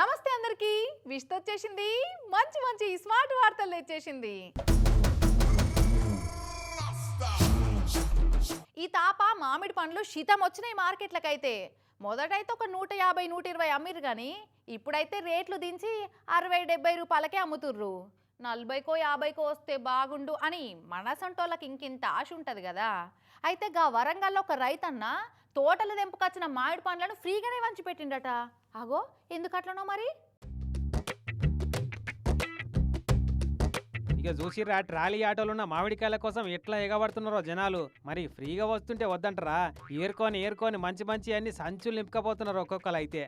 నమస్తే అందరికి. విష్త వచ్చేసింది. మంచి మంచి స్మార్ట్ వార్తలు తెచ్చేసింది. ఈ తాప మామిడి పండ్లు శీతం వచ్చినాయి మార్కెట్లకైతే. మొదటైతే ఒక నూట యాభై నూట ఇరవై అమ్మిరు కానీ ఇప్పుడైతే రేట్లు దించి అరవై డెబ్బై రూపాయలకే అమ్ముతుర్రు. నలభైకో యాభైకో వస్తే బాగుండు అని మనసంటోళ్ళకి ఇంకింత ఆశ ఉంటుంది కదా. అయితే గా వరంగల్లో ఒక రైతన్న తోటలు తెంపుకొచ్చిన మామిడి పండ్లను ఫ్రీగానే వంచి పెట్టిండట అగో ఎందుకట్లనో మరి? ఇక చూసిర్రా ట్రాలీ ఆటోలు ఉన్న మామిడికాయల కోసం ఎట్లా ఎగబడుతున్నారో జనాలు. మరి ఫ్రీగా వస్తుంటే వద్దంటరా? ఏరుకొని ఏరుకొని మంచి మంచి అన్ని సంచులు నింపుకపోతున్నారు ఒక్కొక్కరు అయితే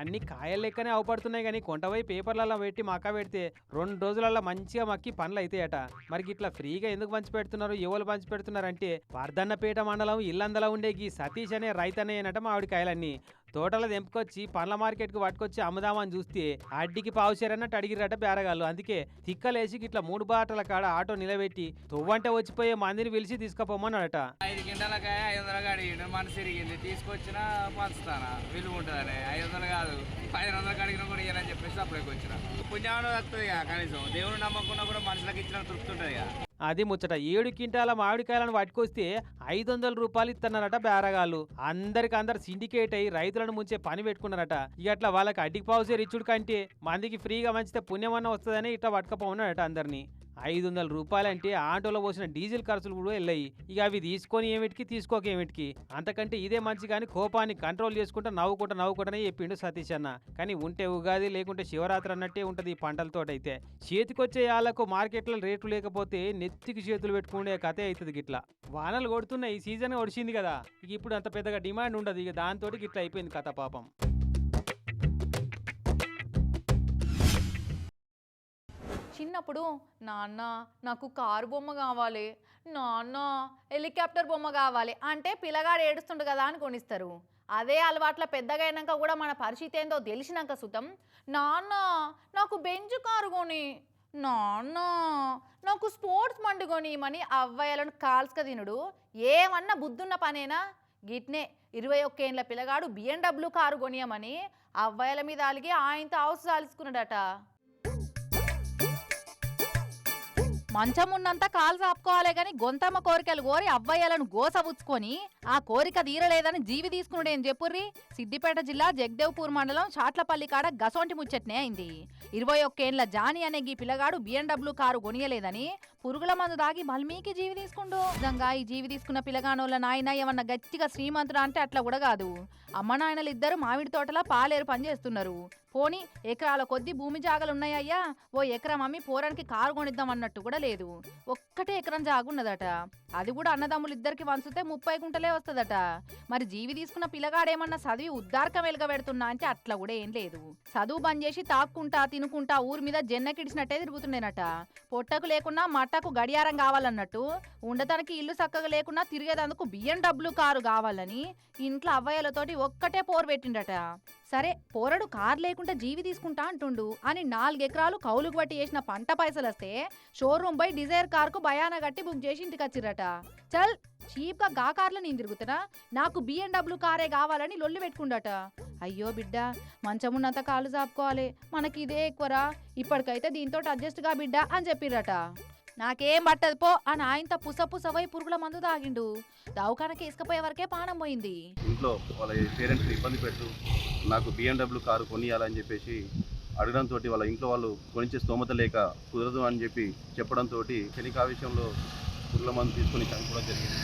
అన్ని కాయలు లెక్కనే అవపడుతున్నాయి కానీ కొంటవై పేపర్లలో పెట్టి మక్క పెడితే రెండు రోజులలో మంచిగా మక్కి పనులు అవుతాయట మరి ఇట్లా ఫ్రీగా ఎందుకు పంచి పెడుతున్నారు ఎవరు పంచి పెడుతున్నారంటే వర్ధన్నపేట మండలం ఇల్లందలో ఉండే ఈ సతీష్ అనే రైతనేనట మామిడికాయలన్నీ తోటలో తెంపుకొచ్చి పండ్ల మార్కెట్కి పట్టుకొచ్చి అమ్ముదామని చూస్తే అడ్డికి పావుచారన్నట్టు అడిగిరట బేరగాళ్ళు. అందుకే తిక్కలేసి ఇట్లా మూడు బాటల కాడ ఆటో నిలబెట్టి తువ్వంటే వచ్చిపోయే మందిని పిలిచి తీసుకుపోమన్నాడట. గంటలకాయ ఐదు వందలు అడిగిండు మనసు ఇరిగింది తీసుకొచ్చిన పంచుతానా? విలువ ఉంటుందని. ఐదు వందలు కాదు ఐదు వందలు అడిగినా కూడా ఇవ్వాలని చెప్పేసి అప్పుడే వచ్చిన పుణ్యాన్ని వస్తుంది కనీసం. దేవుడు నమ్మకుండా కూడా మనుషులకు ఇచ్చిన తృప్తి ఉంటుంది అది ముచ్చట. ఏడు క్వింటాల మామిడికాయలను పట్టుకొస్తే ఐదు వందల రూపాయలు ఇస్తున్నారట బేరగాళ్ళు. అందరికి అందరు సిండికేట్ అయి రైతులను ముంచే పని పెట్టుకున్నారట. ఇక అట్లా వాళ్ళకి అడ్డికి పావుసే ఇచ్చుడు కంటే మందికి ఫ్రీగా మంచితే పుణ్యమన్న వస్తుందని ఇట్లా పట్టుకపోన్నాడట అందరినీ. ఐదు వందల రూపాయలంటే ఆటోలో పోసిన డీజిల్ ఖర్చులు కూడా వెళ్ళాయి. ఇక అవి తీసుకొని ఏమిటికి తీసుకోక ఏమిటికి? అంతకంటే ఇదే మంచి కానీ కోపాన్ని కంట్రోల్ చేసుకుంటా నవ్వుకుంటా నవ్వుకుంటానే చెప్పిండు సతీష్ అన్న. కానీ ఉంటే ఉగాది లేకుంటే శివరాత్రి అన్నట్టే ఉంటుంది ఈ పంటలతోటైతే చేతికొచ్చే వాళ్ళకు మార్కెట్లో రేట్లు లేకపోతే నెత్తికి చేతులు పెట్టుకునే కథే అవుతుంది గిట్లా. వానలు కొడుతున్నాయి ఈ సీజన్ ఒడిచింది కదా. ఇక ఇప్పుడు అంత పెద్దగా డిమాండ్ ఉండదు ఇక దాంతో గిట్లా అయిపోయింది కథ పాపం. చిన్నప్పుడు నాన్న నాకు కారు బొమ్మ కావాలి. నాన్న హెలికాప్టర్ బొమ్మ కావాలి. అంటే పిల్లగాడు ఏడుస్తుండు కదా అని కొనిస్తారు. అదే అలవాట్ల పెద్దగా అయినాక కూడా మన పరిస్థితి ఏందో తెలిసినాక సుతం నాన్న నాకు బెంచ్ కారు కొని నాన్న నాకు స్పోర్ట్స్ మండు కొనియమని అవ్వయ్యలను కాల్స్క తినుడు. ఏమన్నా బుద్ధున్న పనేనా? గిట్నే ఇరవై ఒక్కేండ్ల పిల్లగాడు బిఎండబ్ల్యూ కారు కొనియమని అవ్వయ్యల మీద అలిగి ఆయనతో హౌస్ సాల్చుకున్నాడట మంచం ఉన్నంత కాలు చాపుకోవాలి గాని గొంతమ్మ కోరికలు కోరి అవ్వయ్యలను గోసబుచ్చుకొని ఆ కోరిక తీరలేదని జీవి తీసుకున్నాడు ఏం చెప్పుర్రి. సిద్దిపేట జిల్లా జగదేవ్పూర్ మండలం చాట్లపల్లి కాడ గసొంటి ముచ్చట్నే అయింది. ఇరవై ఒక్కేండ్ల జానీ అనే ఈ పిల్లగాడు బిఎండబ్ల్యూ కారు కొనియలేదని పురుగుల మందు దాగి మల్మీకి జీవి తీసుకుండు. నిజంగా ఈ జీవి తీసుకున్న పిల్లగానోళ్ళ నాయన ఏమన్నా గట్టిగా శ్రీమంతుడు అంటే అట్లా కూడా కాదు. అమ్మ నాయనలు ఇద్దరు మామిడి తోటలో పాలేరు పని చేస్తున్నారు. పోనీ ఎకరాల కొద్ది భూమి జాగలు ఉన్నాయ్యా ఓ ఎకరం అమ్మి పోరానికి కారు కొనిద్దాం అన్నట్టు కూడా లేదు. ఒక్కటే ఎకరం జాగున్నదట. అది కూడా అన్నదమ్ములు ఇద్దరికి వంచితే ముప్పై గుంటలే వస్తుందట. మరి జీవి తీసుకున్న పిల్లగాడేమన్నా చదివి ఉద్దార్కం వెలుగబెడుతున్నా అంటే అట్లా కూడా ఏం లేదు. చదువు బంద్ చేసి తాక్కుంటా తినుకుంటా ఊరి మీద జెన్నకిడిచినట్టే తిరుగుతుండేనట. పొట్టకు లేకున్నా మట్టకు గడియారం కావాలన్నట్టు ఉండటానికి ఇల్లు చక్కగా లేకున్నా తిరిగేదందుకు బియ్యం డబ్బులు కారు కావాలని ఇంట్లో అవ్వయ్యలతోటి ఒక్కటే పోరు పెట్టిండట. సరే పోరడు కారు లేకుండా జీవి తీసుకుంటా అంటుండు. అని నాలుగెకరాలు కౌలుకు పట్టి చేసిన పంట పైసలు వస్తే షోరూమ్ పోయి డిజైర్ కార్కు భయాన కట్టి బుక్ చేసి ఇంటికి వచ్చిర్రట. చల్ చీప్గా గా కార్లో నేను తిరుగుతున్నా? నాకు బిఎండబ్ల్యూ కారే కావాలని లొల్లి పెట్టుకుండట. అయ్యో బిడ్డ మంచమున్నంత కాళ్ళు చాపుకోవాలి. మనకి ఇదే ఎక్కువరా? ఇప్పటికైతే దీంతో అడ్జస్ట్గా బిడ్డ అని చెప్పిర్రట. నాకేం పట్టదు. పో అని ఆయనతో పుస పుసవై పురుగుల మందు తాగిండు. దవాఖానకి ఇసుకపోయే వరకే పానం పోయింది. ఇంట్లో వాళ్ళ పేరెంట్స్ని ఇబ్బంది పెట్టు. నాకు బిఎండబ్ల్యూ కారు కొనియాలని చెప్పేసి అడగడంతో వాళ్ళ ఇంట్లో వాళ్ళు కొనిచ్చే స్తోమత లేక కుదరదు అని చెప్పి చెప్పడంతో క్షణికా విషయంలో పురుగుల మందు తీసుకొని చనిపోవడం జరిగింది.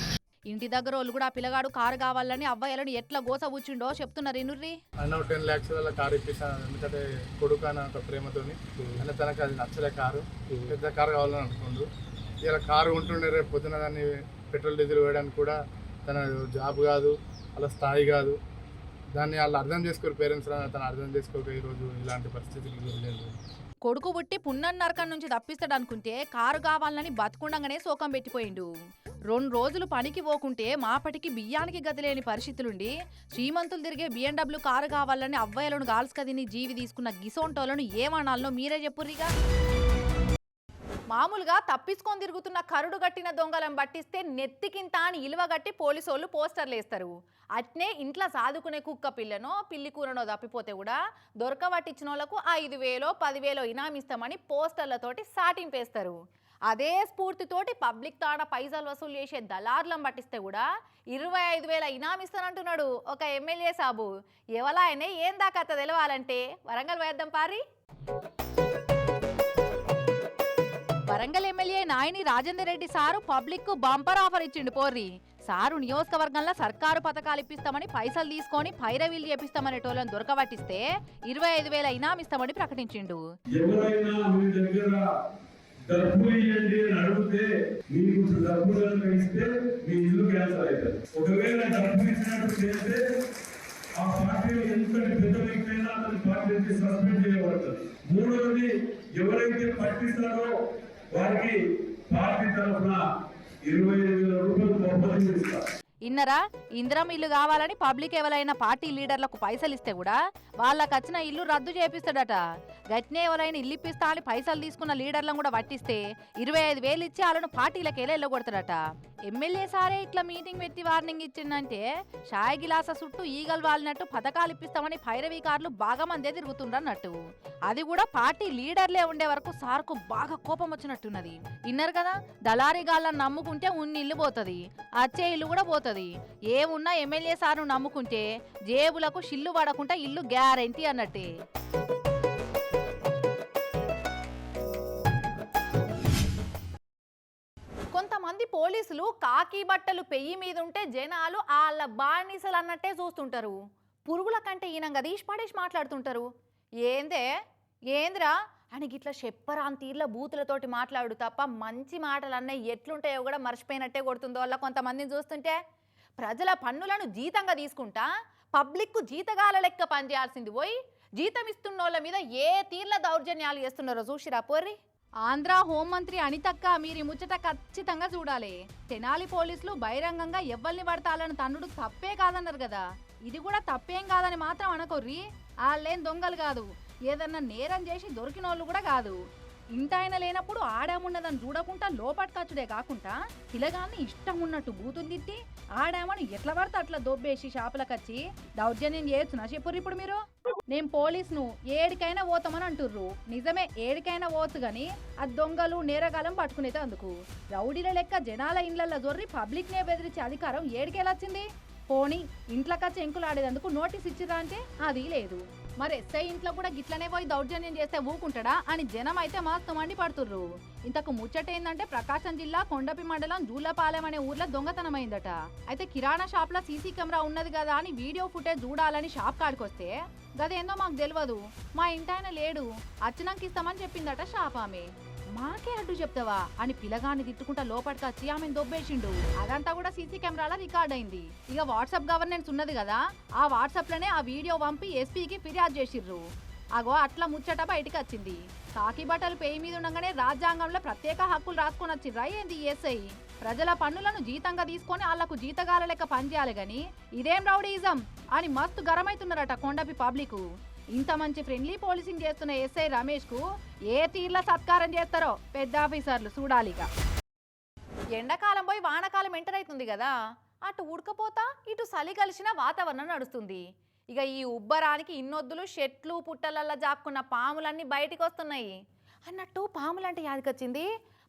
ఇంటి దగ్గర వాళ్ళు కూడా ఆ పిల్లగాడు కారు కావాలని అవ్వయ్యలను ఎట్లా గోస కూర్చుండో చెప్తున్నారు ఇనుర్రి. అన్న టెన్ ల్యాక్స్ వల్ల కారు ఇప్పిస్తాను ఎందుకంటే కొడుకు అన్న ఒక ప్రేమతోని. అన్న తనకు అది నచ్చలే కారు. పెద్ద కారు కావాలని అనుకుండు. ఇలా కారు ఉంటుండే రేపు పొద్దున దాన్ని పెట్రోల్ డీజిల్ వేయడానికి కూడా తన జాబ్ కాదు అలా స్థాయి కాదు. దాన్ని వాళ్ళు అర్థం చేసుకోరు పేరెంట్స్ తను అర్థం చేసుకోక ఈరోజు ఇలాంటి పరిస్థితులు లేదు కొడుకు పుట్టి పున్నన్ నరకం నుంచి తప్పిస్తాడు అనుకుంటే కారు కావాలని బతుకుండగానే శోకం పెట్టిపోయిండు. రెండు రోజులు పనికి పోకుంటే మాపటికి బియ్యానికి గదిలేని పరిస్థితులుండి శ్రీమంతులు తిరిగే బిఎండబ్ల్యూ కారు కావాలని అవ్వయలను గాల్స్కదిని జీవి తీసుకున్న గిసోంటోలను ఏమనాలనో మీరే చెప్పుర్రిగా? మామూలుగా తప్పించుకొని తిరుగుతున్న కరుడు గట్టిన దొంగలను పట్టిస్తే నెత్తికింత అని ఇలువగట్టి పోలీసోళ్ళు పోస్టర్లు వేస్తారు. అట్నే ఇంట్లో సాదుకునే కుక్క పిల్లనో పిల్లి కూరనో తప్పిపోతే కూడా దొరకబట్టించిన వాళ్ళకు ఐదు వేలో పదివేలో ఇనామిస్తామని పోస్టర్లతోటి సాటింపేస్తారు. అదే స్ఫూర్తితోటి పబ్లిక్ తాడ పైసలు వసూలు చేసే దళారులను పట్టిస్తే కూడా ఇరవై ఐదు వేల ఇనామిస్తానంటున్నాడు ఒక ఎమ్మెల్యే సాబు. ఎవలాయనే ఏం దాకా అత్త తెలవాలంటే వరంగల్ వేద్దాం పారి. వరంగల్ ఎమ్మెల్యే నాయని రాజేందర్ రెడ్డి సారు పబ్లిక్కు బంపర్ ఆఫర్ ఇచ్చిండు పోర్రి. సారు నియోజకవర్గంలో సర్కారు పథకాలు ఇప్పిస్తామని పైసలు తీసుకొని పైరవీలు చేపిస్తామనే టోలను దొరకబట్టిస్తే ఇరవై ఐదు వేల ఇనామిస్తామని ప్రకటించిండు. డబ్బులు ఇవ్వండి అని అడిగితే మీకు డబ్బులు కనుక ఇస్తే మీ ఇల్లు అవుతుంది. ఒకవేళ డబ్బులు ఇచ్చినట్టు చేస్తే ఆ పార్టీలో ఎంత పెద్ద వ్యక్తి అయినా అతని పార్టీ సస్పెండ్ చేయబడుతుంది. మూడవది ఎవరైతే పట్టిస్తారో వారికి పార్టీ తరఫున ఇరవై ఐదు వేల రూపాయలు బహుమతి ఇస్తారు ఇన్నరా ఇందిరం ఇల్లు కావాలని పబ్లిక్ ఎవరైనా పార్టీ లీడర్లకు పైసలు ఇస్తే కూడా వాళ్ళకి వచ్చిన ఇల్లు రద్దు చేపిస్తాడట. గట్నే ఎవరైనా ఇల్లు ఇప్పిస్తా అని పైసలు తీసుకున్న లీడర్లను కూడా పట్టిస్తే ఇరవై ఐదు వేలు ఇచ్చి వాళ్ళను పార్టీలకు వెళ్ళగొడతాడట. ఎమ్మెల్యే సారే ఇట్లా మీటింగ్ పెట్టి వార్నింగ్ ఇచ్చిందంటే షాయ్ గిలాస చుట్టూ ఈగలు వాలినట్టు పథకాలు ఇప్పిస్తామని పైరవీ కార్లు బాగా మందే తిరుగుతుండ్రన్నట్టు అది కూడా పార్టీ లీడర్లే ఉండే వరకు సార్కు బాగా కోపం వచ్చినట్టున్నది. విన్నారు కదా? దళారీ నమ్ముకుంటే ఉన్ని ఇల్లు పోతుంది. అచ్చే ఇల్లు కూడా పోతుంది. ఏమున్నా ఎమ్మెల్యే సార్ను నమ్ముకుంటే జేబులకు షిల్లు పడకుండా ఇల్లు గ్యారంటీ అన్నట్టే. కొంతమంది పోలీసులు కాకి బట్టలు పెయ్యి మీద ఉంటే జనాలు వాళ్ళ బానిసలు అన్నట్టే చూస్తుంటారు. పురుగుల కంటే ఈయన తీసి పడేసి మాట్లాడుతుంటారు. ఏందే? ఏంద్రా? అని గిట్లా చెప్పరాని తీర్ల బూతులతోటి మాట్లాడు తప్ప మంచి మాటలు ఎట్లుంటాయో కూడా మర్చిపోయినట్టే కొడుతుందో వల్ల కొంతమందిని చూస్తుంటే. ప్రజల పన్నులను జీతంగా తీసుకుంటా? పబ్లిక్కు జీతగాల లెక్క పనిచేయాల్సింది పోయి జీతం ఇస్తున్నోళ్ళ మీద ఏ తీర్ల దౌర్జన్యాలు చేస్తున్నారో చూసిరా పోర్రి. ఆంధ్ర హోంమంత్రి అనితక్క మీరు ముచ్చట ఖచ్చితంగా చూడాలి. తెనాలి పోలీసులు బహిరంగంగా ఎవరిని పడతాలని తన్నుడు తప్పే కాదన్నారు కదా. ఇది కూడా తప్పేం కాదని మాత్రం అనకొర్రి. వాళ్ళేం దొంగలు కాదు. ఏదన్నా నేరం చేసి దొరికినోళ్ళు కూడా కాదు. ఇంటాయన లేనప్పుడు ఆడామున్నదని చూడకుండా లోపట్కచ్చుడే కాకుండా పిలగాన్ని ఇష్టం ఉన్నట్టు బూతులు తిట్టి ఆడామని ఎట్లా పడితే అట్లా దొబ్బేసి షాపులకచ్చి దౌర్జన్యం చేయొచ్చు నా చెప్పుర్రు ఇప్పుడు మీరు? నేను పోలీసును ఏడికైనా పోతామని అంటుర్రు. నిజమే ఏడికైనా పోవచ్చు గాని ఆ దొంగలు నేరగాలం పట్టుకునేది అందుకు. రౌడీల లెక్క జనాల ఇండ్లల్లో జొర్రి పబ్లిక్నే బెదిరించే అధికారం ఏడికెలా వచ్చింది? పోనీ ఇంట్లోకొచ్చి ఎంకులు ఆడేందుకు నోటీస్ ఇచ్చిరా అంటే అది లేదు. మరి ఎస్ఐ ఇంట్లో కూడా గిట్లనే పోయి దౌర్జన్యం చేస్తే ఊకుంటాడా అని జనం అయితే మస్తు మండి పడుతుర్రు. ఇంతకు ముచ్చట ఏందంటే ప్రకాశం జిల్లా కొండపి మండలం జూలపాలెం అనే ఊర్లో దొంగతనమైందట. అయితే కిరాణా షాప్లో సీసీ కెమెరా ఉన్నది కదా అని వీడియో ఫుటేజ్ చూడాలని షాప్ కాడికొస్తే గదేందో మాకు తెలియదు మా ఇంటాయన లేడు. అచ్చనంకి ఇస్తామని చెప్పిందట షాప్ ఆమె. మాకే అడ్డు చెప్తావా? అని పిలగాన్ని తిట్టుకుంటా లోపలికి వచ్చి ఆమెను దొబ్బేసిండు. అదంతా కూడా సీసీ కెమెరాలో రికార్డ్ అయింది. ఇక వాట్సాప్ గవర్నెన్స్ ఉన్నది కదా ఆ వాట్సాప్లోనే ఆ వీడియో పంపి ఎస్పీకి ఫిర్యాదు చేసిర్రు. అగో అట్లా ముచ్చట బయటికి వచ్చింది. కాకి బట్టలు పేయి మీద ఉండగానే రాజ్యాంగంలో ప్రత్యేక హక్కులు రాసుకొని వచ్చిర్రా ఏంది ఎస్ఐ? ప్రజల పన్నులను జీతంగా తీసుకొని వాళ్ళకు జీతగాల లెక్క పనిచేయాలి గాని ఇదేం రౌడీజం? అని మస్తు గరమైతున్నారట కొండపి పబ్లిక్. ఇంత మంచి ఫ్రెండ్లీ పోలీసింగ్ చేస్తున్న ఎస్ఐ రమేష్కు ఏ తీర్ల సత్కారం చేస్తారో పెద్ద ఆఫీసర్లు చూడాలిగా ఎండాకాలం పోయి వానకాలం ఎంటర్ అవుతుంది కదా అటు ఉడకపోతా ఇటు చలి కలిసిన వాతావరణం నడుస్తుంది. ఇక ఈ ఉబ్బరానికి ఇన్నొద్దులు చెట్లు పుట్టలల్లా జాక్కున్న పాములన్నీ బయటికి వస్తున్నాయి అన్నట్టు పాములంటే యాదికొచ్చింది?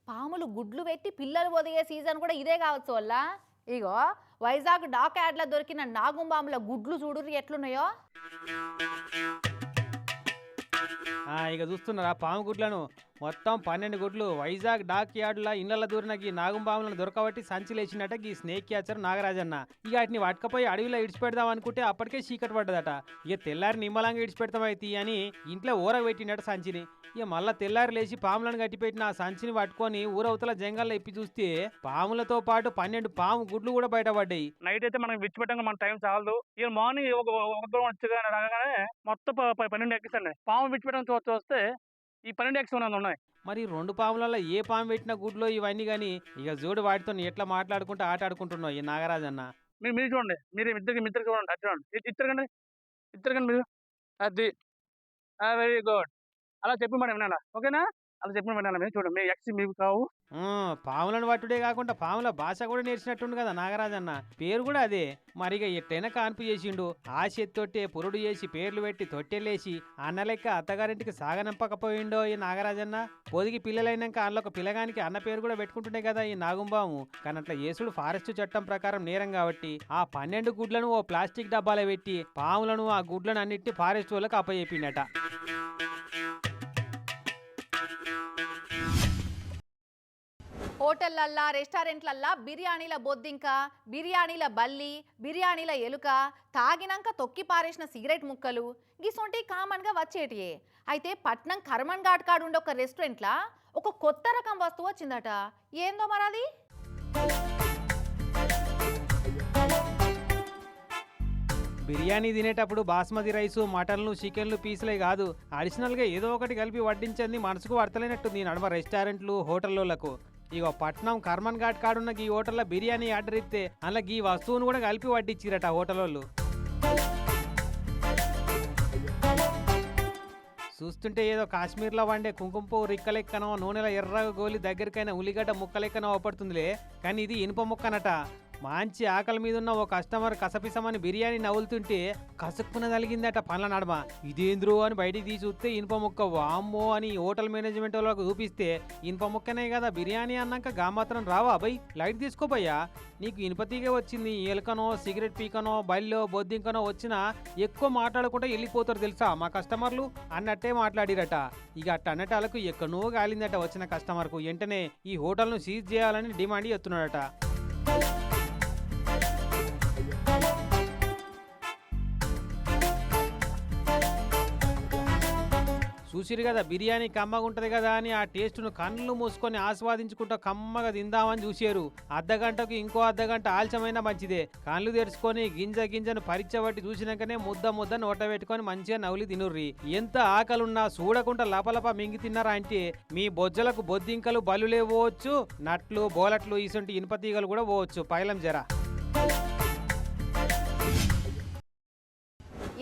పాములు గుడ్లు పెట్టి పిల్లలు ఒదిగే సీజన్ కూడా ఇదే కావచ్చు వల్ల. ఇగో వైజాగ్ డాక్ యాడ్లో దొరికిన నాగుంబాముల గుడ్లు చూడురు ఎట్లున్నాయో? ఇక చూస్తున్నారా పాము గుడ్లను? మొత్తం పన్నెండు గుడ్లు. వైజాగ్ డాక్ యార్డుల ఇళ్ళ దూరిన ఈ నాగుంబాములను దొరకబట్టి సంచిలేసినట ఈ స్నేక్ క్యాచర్ నాగరాజన్న. ఇక వాటిని పట్టుకపోయి అడవిలో ఇడిచిపెడదాం అనుకుంటే అప్పటికే చీకటి పడ్డదట. ఇక తెల్లారి నిమ్మలంగా ఇడిచిపెడతామైతే అని ఇంట్లో ఊర పెట్టినట సంచిని. ఇక మళ్ళా తెల్లారి లేచి పాములను కట్టిపెట్టిన ఆ సంచిని పట్టుకొని ఊరవతల జంగల్లో ఇప్పి చూస్తే పాములతో పాటు పన్నెండు పాము గుడ్లు కూడా బయటపడ్డాయి. నైట్ అయితే మనం విడిచిపెట్టంగా మన టైం చాలదు. ఇక మార్నింగ్ ఒక ఒక వచ్చి మొత్తం పన్నెండు ఎగ్స్ పాము విడిచిపెట్టడం చూస్తే ఈ పన్నెండు ఉన్నది ఉన్నాయి? మరి రెండు పాములలో ఏ పాము పెట్టిన గుడ్లో ఇవన్నీ కానీ ఇక చూడు వాటితో ఎట్లా మాట్లాడుకుంటూ ఆట ఆడుకుంటున్నావు ఈ నాగరాజన్న? మీరు మీరు చూడండి. మీరు ఇద్దరికి మీ ఇద్దరికి చూడండి. అది చూడండి. ఇద్దరు కండి. ఇద్దరు కండి మీరు. అది. Very good. అలా చెప్పి మేడం వినాలా? ఓకేనా? అలా చెప్పిన విన్నాను మేము చూడండి. మేము ఎక్స్ మీకు కావు. పాములను పట్టుడే కాకుండా పాముల భాష కూడా నేర్చినట్టుండు కదా నాగరాజన్న. పేరు కూడా అదే. మరిగ ఎట్టైనా కాన్పు చేసిండు. ఆ చేత్తోటే పురుడు చేసి పేర్లు పెట్టి తొట్టెలేసి అన్న లెక్క అత్తగారింటికి సాగనంపకపోయిండో ఈ నాగరాజన్న? పొదిగి పిల్లలైనాక అందులో ఒక పిల్లగానికి అన్న పేరు కూడా పెట్టుకుంటుండే కదా ఈ నాగుంబాము. కానీ అట్లా యేసుడు ఫారెస్ట్ చట్టం ప్రకారం నేరం కాబట్టి ఆ పన్నెండు గుడ్లను ఓ ప్లాస్టిక్ డబ్బాలో పెట్టి పాములను ఆ గుడ్లను అన్నిటి ఫారెస్ట్ వాళ్ళకి అప్పచెప్పిండట హోటళ్ళల్లా రెస్టారెంట్లల్లా బిర్యానీల బొద్దింక బిర్యానీల బల్లి బిర్యానీల ఎలుక తాగినాక తొక్కి పారేసిన సిగరెట్ ముక్కలు గిసొంటి కామన్గా వచ్చేటియే. అయితే పట్నం కర్మన్ ఘాట్ కాడు ఉండే ఒక రెస్టారెంట్లా ఒక కొత్త రకం వస్తువు వచ్చిందట. ఏందో మరది? బిర్యానీ తినేటప్పుడు బాస్మతి రైసు మటన్లు చికెన్లు పీసులే కాదు అడిషనల్గా ఏదో ఒకటి కలిపి వడ్డించింది మనసుకు వర్తలేనట్టుంది నడమ రెస్టారెంట్లు హోటళ్ళకు ఇగో పట్నం కర్మన్ ఘాట్ కాడున్న ఈ హోటల్లో బిర్యానీ ఆర్డర్ ఇస్తే అందులో ఈ వస్తువును కూడా కలిపి వడ్డించిరట హోటల్ వాళ్ళు చూస్తుంటే ఏదో కాశ్మీర్లో వండే కుంకుమ పువ్వు రిక్క లెక్కనో నూనెలో ఎర్ర గోలి దగ్గరికైనా ఉల్లిగడ్డ ముక్క లెక్కనో అవపడుతుందిలే. కానీ ఇది ఇనుప ముక్కనట. మంచి ఆకలి మీద ఉన్న ఓ కస్టమర్ కసపిసమని బిర్యానీ నవ్వులుతుంటే కసుక్కున తలిగిందట పండ్ల నడమ. ఇదేంద్రు అని బయటికి తీసి చూస్తే ఇనుప ముక్క వామ్మో అని హోటల్ మేనేజ్మెంట్ వాళ్ళకు చూపిస్తే ఇనుప ముక్కనే కదా బిర్యానీ అన్నాక గా మాత్రం రావా బై? లైట్ తీసుకోబయ్యా నీకు ఇనుప తీగ వచ్చింది ఎలకనో సిగరెట్ పీకనో బల్లో బొద్దింకనో వచ్చినా ఎక్కువ మాట్లాడకుండా వెళ్ళిపోతారు తెలుసా మా కస్టమర్లు? అన్నట్టే మాట్లాడిరట. ఇక అట్ట అన్నటాలకు ఎక్కనో గాలిందట వచ్చిన కస్టమర్కు. వెంటనే ఈ హోటల్ను సీజ్ చేయాలని డిమాండ్ చేస్తున్నాడట. చూసిరు కదా బిర్యానీ కమ్మగా ఉంటది కదా అని ఆ టేస్ట్ను కళ్ళు మూసుకొని ఆస్వాదించుకుంటూ కమ్మగా తిందామని చూసారు. అర్ధగంటకు ఇంకో అర్ధగంట ఆలస్యమైనా మంచిదే. కళ్ళు తెరుచుకొని గింజ గింజను పరీక్షబట్టి చూసినాకనే ముద్ద ముద్ద నోట పెట్టుకొని మంచిగా నవ్వులి తినుర్రి. ఎంత ఆకలున్నా చూడకుండా లపలప మింగి తిన్నారా అంటే మీ బొజ్జలకు బొద్దింకలు బలులే పోవచ్చు నట్లు బోలట్లు ఇసుంటి ఇనుప తీగలు కూడా పోవచ్చు. పైలం జరా.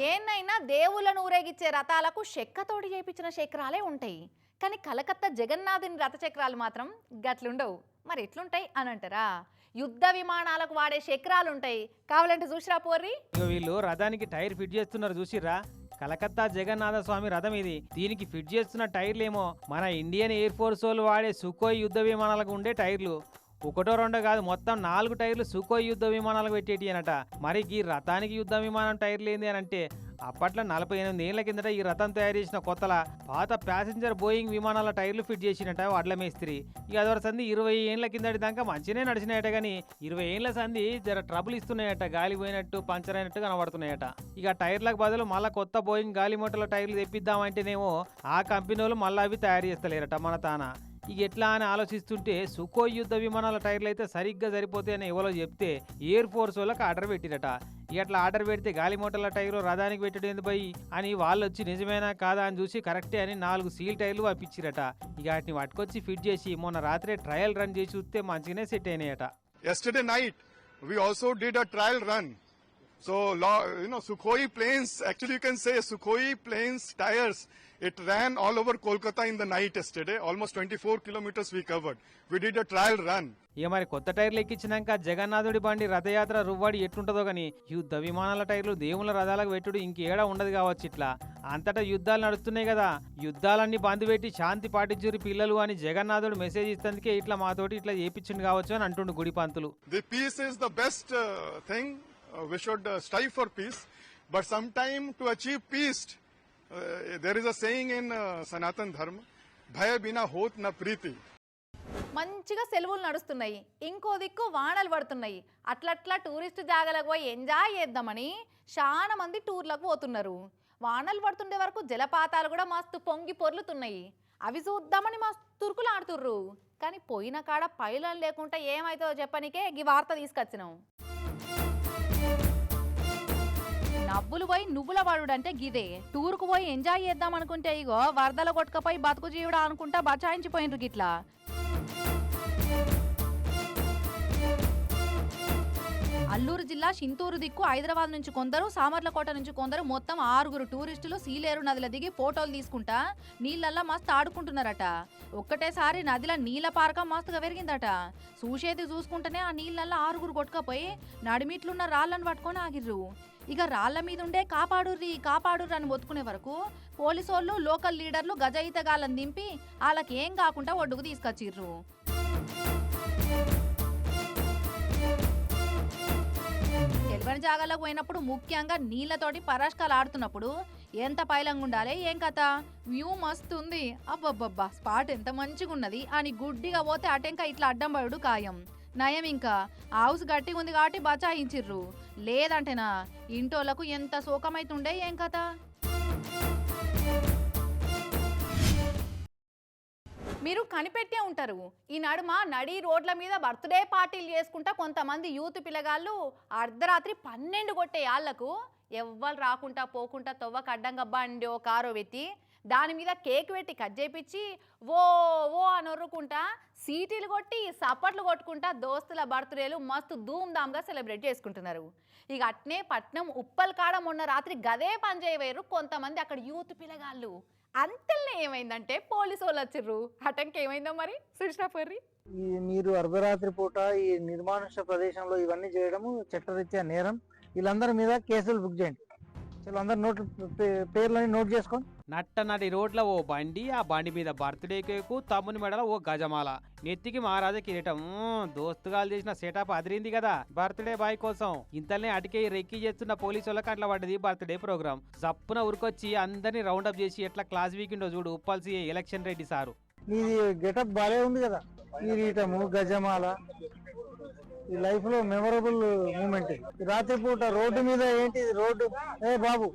ఏన్నైనా దేవుళ్ళను ఊరేగించే రథాలకు చెక్కతోటి చేపించిన చక్రాలే ఉంటాయి. కానీ కలకత్తా జగన్నాథుని రథ చక్రాలు మాత్రం గట్లుండవు. మరి ఎట్లుంటాయి అని అంటారా యుద్ధ విమానాలకు వాడే చక్రాలు ఉంటాయి కావాలంటే చూసిరా పోర్రి? వీళ్ళు రథానికి టైర్ ఫిట్ చేస్తున్నారు చూసిరా కలకత్తా జగన్నాథ స్వామి రథం ఇది. దీనికి ఫిట్ చేస్తున్న టైర్లేమో మన ఇండియన్ ఎయిర్ ఫోర్స్ వాళ్ళు వాడే సుఖోయ్ యుద్ధ విమానాలకు ఉండే టైర్లు. ఒకటో రెండో కాదు మొత్తం నాలుగు టైర్లు సుకో యుద్ధ విమానాలకు పెట్టేటి అనట. మరి ఈ రథానికి యుద్ధ విమానం టైర్లు ఏంది అని అంటే అప్పట్లో నలభై ఎనిమిది ఏళ్ళ కిందట ఈ రథం తయారు చేసిన కొత్తల పాత ప్యాసింజర్ బోయింగ్ విమానాల టైర్లు ఫిట్ చేసినట వడ్ల మేస్త్రి. ఇక అదొక సంది ఇరవై ఏళ్ళ కిందటి దాకా మంచినే నడిచినాయట కానీ ఇరవై ఏళ్ళ సంది జర ట్రబుల్ ఇస్తున్నాయట గాలి పోయినట్టు పంచర్ అయినట్టు కనబడుతున్నాయట. ఇక టైర్లకు బదులు మళ్ళీ కొత్త బోయింగ్ గాలి మోటార్ల టైర్లు తెప్పిద్దామంటేనేమో ఆ కంపెనీ వాళ్ళు మళ్ళీ అవి తయారు చేస్తలేరట మన తాన. ఇక ఎట్లా అని ఆలోచిస్తుంటే సుఖోయ్ యుద్ధ విమానాల టైర్లు అయితే సరిగ్గా సరిపోతాయని ఎవరో చెప్తే ఎయిర్ ఫోర్స్ వాళ్ళకి ఆర్డర్ పెట్టిరట. ఇట్లా ఆర్డర్ పెడితే గాలి మోటార్ల టైరు రథానికి పెట్టడం ఎందుకు పోయి అని వాళ్ళు వచ్చి నిజమేనా కాదా? అని చూసి కరెక్టే అని నాలుగు సీల్ టైర్లు పంపించిరట ఇక వాటిని పట్టుకొచ్చి ఫిట్ చేసి మొన్న రాత్రే ట్రయల్ రన్ చేసి చూస్తే మంచిగానే set అయినాయట. Yesterday night we also did a trial run So, you know, Sukhoi planes, actually you can say Sukhoi planes tires, it ran all over Kolkata in the night yesterday. Almost 24 kilometers we covered. We did a trial run. ఇక మరి కొత్త టైర్లు ఎక్కించినాక జగన్నాథుడి బండి రథయాత్ర రువ్వాడి ఎట్టుంటుందో కానీ యుద్ధ విమానాల టైర్లు దేవుల రథాలకు పెట్టుడు ఇంకేడ ఉండదు కావచ్చు ఇట్లా అంతటా యుద్ధాలు నడుస్తున్నాయి కదా యుద్ధాలన్నీ బంది పెట్టి శాంతి పాటించుర్రి పిల్లలు అని జగన్నాథుడు మెసేజ్ ఇస్తే ఇట్లా మాతోటి ఇట్లా చేపించింది కావచ్చు అని అంటుండు గుడి పంతులు the peace is the best thing Uh, we should uh, strive for peace. But sometime to achieve peace, uh, there is a saying in ధర్మ Sanatan Dharma, Bhaya bina hot మంచిగా సెలవులు నడుస్తున్నాయి ఇంకో దిక్కు వానలు పడుతున్నాయి. అట్లట్లా టూరిస్ట్ జాగాలకు పోయి ఎంజాయ్ చేద్దామని చాలా మంది టూర్లకు పోతున్నారు. వానలు పడుతుండే వరకు జలపాతాలు కూడా మస్తు పొంగి పొర్లుతున్నాయి. అవి చూద్దామని మస్తు తురుకులు ఆడుతుర్రు. కానీ పోయిన కాడ పైలం లేకుండా ఏమైతుందో చెప్పనికే ఈ వార్త తీసుకొచ్చినాం. నవ్వులు పోయి నువ్వుల వాడుడంటే గిదే. టూర్కు పోయి ఎంజాయ్ చేద్దాం అనుకుంటే ఇగో వరదల కొట్టుకపోయి బతుకు జీవుడా అనుకుంటా బచాయించిపోయినరు గిట్లా. అల్లూరు జిల్లా షింతూరు దిక్కు హైదరాబాద్ నుంచి కొందరు సామర్లకోట నుంచి కొందరు మొత్తం ఆరుగురు టూరిస్టులు సీలేరు నదిలో దిగి ఫోటోలు తీసుకుంటా నీళ్ళల్లా మస్తు ఆడుకుంటున్నారట. ఒక్కటేసారి నదిలో నీళ్ళ పారక మస్తుగా పెరిగిందట. చూసేది చూసుకుంటేనే ఆ నీళ్ళల్లా ఆరుగురు కొట్టుకపోయి నడిమిట్లున్న రాళ్ళను పట్టుకొని ఆగిర్రు. ఇక రాళ్ళ మీద ఉండే కాపాడుర్రి కాపాడుర్రి అని ఒత్తుకునే వరకు పోలీసోళ్ళు లోకల్ లీడర్లు గజయితగాళ్ళని దింపి వాళ్ళకి ఏం కాకుండా ఒడ్డుకు తీసుకొచ్చిర్రు. తెలివని జాగాలకు పోయినప్పుడు ముఖ్యంగా నీళ్ళతోటి పరాష్కాలు ఆడుతున్నప్పుడు ఎంత పైలంగా ఉండాలి ఏం కథ? వ్యూ మస్తు ఉంది అబ్బబ్బబ్బా స్పాట్ ఎంత మంచిగా ఉన్నది అని గుడ్డిగా పోతే అటెంక ఇట్లా అడ్డం పడుడు ఖాయం. నయం ఇంకా. హౌస్ గట్టిగా ఉంది కాబట్టి బచాయించిర్రు. లేదంటేనా ఇంటోళ్ళకు ఎంత శోకమైతుండే ఏం కథ? మీరు కనిపెట్టే ఉంటారు. ఈ నడుమ నడి రోడ్ల మీద బర్త్డే పార్టీలు చేసుకుంటా కొంతమంది యూత్ పిల్లగాళ్ళు అర్ధరాత్రి పన్నెండు కొట్టే వాళ్ళకు ఎవ్వరు రాకుండా పోకుండా తొవ్వకు అడ్డంగా బండి ఓ కారో పెట్టి దాని మీద కేక్ పెట్టి కట్ చేపించి ఓ ఓ అని ఒర్రుకుంటా సీటీలు కొట్టి సప్పట్లు కొట్టుకుంటా దోస్తుల బర్త్డేలు మస్తు ధూమ్ధామ్గా సెలబ్రేట్ చేసుకుంటున్నారు. ఇక అట్నే పట్నం ఉప్పల్ కాడ మొన్న రాత్రి గదే పని చేయవేరు కొంతమంది అక్కడ యూత్ పిల్లగాళ్ళు. అంతల్నే ఏమైందంటే పోలీసు వాళ్ళు వచ్చిర్రు. అటంకి ఏమైందో మరి? సుష్నా మీరు అర్ధరాత్రి పూట ఈ నిర్మానుష్య ప్రదేశంలో ఇవన్నీ చేయడము చట్టరీత్యా నేరం. వీళ్ళందరి మీద కేసులు బుక్ చేయండి. చలో అందరు నోట్ పేర్లని నోట్ చేసుకోండి రోడ్ల ఓ బండి ఆ బండి మీద బర్త్డే కేకు తమ్ముని మెడల ఓ గజమాల. నెత్తికి మహారాజా కిరీటం. దోస్తుగాలు చేసిన సెటప్ అదిరింది కదా బర్త్డే బాయ్ కోసం. ఇంతనే అటికే రెక్కి చేస్తున్న పోలీసు వాళ్ళకి అట్లా పడ్డది బర్త్డే ప్రోగ్రామ్ జప్పున ఉరికొచ్చి అందరినీ రౌండప్ చేసి ఎట్లా క్లాస్ వీకిండో చూడు ఉప్పల్సి ఎలక్షన్ రెడ్డి సారు. గెటప్ బాగా ఉంది కదా కిరీటము గజమాల. ఈ లైఫ్లో మెమరబుల్ మూమెంట్ రాత్రి పూట రోడ్డు మీద ఏంటి? రోడ్డు ఏ బాబు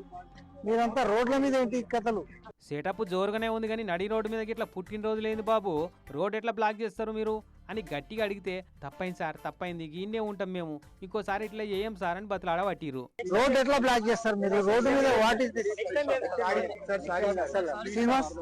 మీరంతా రోడ్ల మీద ఏంటి ఈ కథలు? సెటప్ జోరుగానే ఉంది కానీ నడి రోడ్డు మీదకి ఇట్లా పుట్టినరోజు లేని బాబు? రోడ్ ఎట్లా బ్లాక్ చేస్తారు మీరు? అని గట్టిగా అడిగితే తప్పైంది సార్ తప్పైంది గీనే ఉంటాం మేము. ఇంకోసారి ఇట్లా చేయం సార్? అని బతలాడ పట్టిరు రోడ్ ఎట్లా బ్లాక్ చేస్తారు మీరు? రోడ్డు మీద what is Srinivas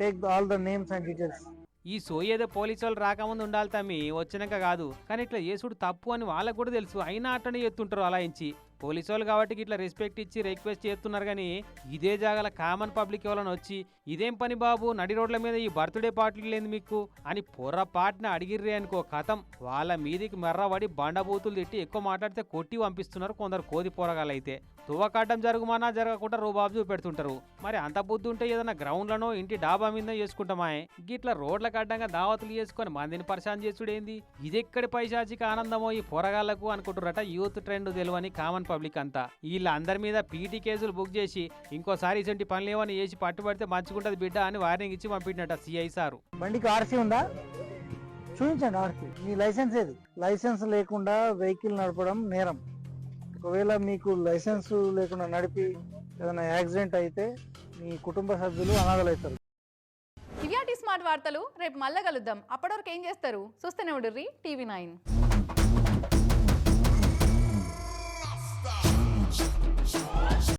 take all the names and details ఈ సోయేదో పోలీసు వాళ్ళు రాకముందు ఉండాలి తమ్మి వచ్చినాక కాదు. కానీ ఇట్లా చేసుడు తప్పు అని వాళ్ళకు కూడా తెలుసు. అయినా అట్టనే ఎత్తుంటారు అలా ఇంచి. పోలీసు వాళ్ళు కాబట్టి ఇట్లా రెస్పెక్ట్ ఇచ్చి రిక్వెస్ట్ చేస్తున్నారు కానీ ఇదే జాగల కామన్ పబ్లిక్ ఎవరైనా వచ్చి ఇదేం పని బాబు? నడి రోడ్ల మీద ఈ బర్త్డే పార్టీలు లేదు మీకు? అని పొర్రపాటున అడిగిర్రి అనుకో కథం. వాళ్ళ మీదికి మెర్రబడి బండబూతులు తిట్టి ఎక్కువ మాట్లాడితే కొట్టి పంపిస్తున్నారు కొందరు కోది పోరగాలైతే తువ్వకాడడం జరుగుమానా జరగకుండా రూబాబు చూపెడుతుంటారు. మరి అంత బుద్ధి ఉంటే ఏదైనా గ్రౌండ్లనో ఇంటి డాబా మీద చేసుకుంటామాయే? గిట్ల రోడ్లకు అడ్డంగా దావతులు చేసుకొని మందిని పరిశాన్ చేసుడేంది? ఇదెక్కడి పైశాచిక ఆనందమో ఈ పోరగాళ్ళకు అనుకుంటురట యూత్ ట్రెండ్ తెలియని కామన్ పబ్లిక్ అంతా. వీళ్ళందరి మీద పీటీ కేసులు బుక్ చేసి ఇంకోసారి ఇటువంటి ఏమని చేసి పట్టుబడితే మంచుకుంటది బిడ్డ అని వార్నింగ్ ఇచ్చి పంపిండట సిఐ సారు. బండికి ఆర్సీ ఉందా? చూపించండి ఆర్సీ. మీ లైసెన్స్ ఏది? లైసెన్స్ లేకుండా వెహికల్ నడపడం నేరం. ఒకవేళ మీకు లైసెన్స్ లేకుండా నడిపి ఏదైనా యాక్సిడెంట్ అయితే మీ కుటుంబ సభ్యులు అనాథలవుతారు. ఇవియాటి స్మార్ట్ వార్తలు రేపు మళ్ళా కలుద్దాం. అప్పటివరకు ఏం చేస్తారు? చూస్తూనే ఉండుర్రి టీవీ నైన్.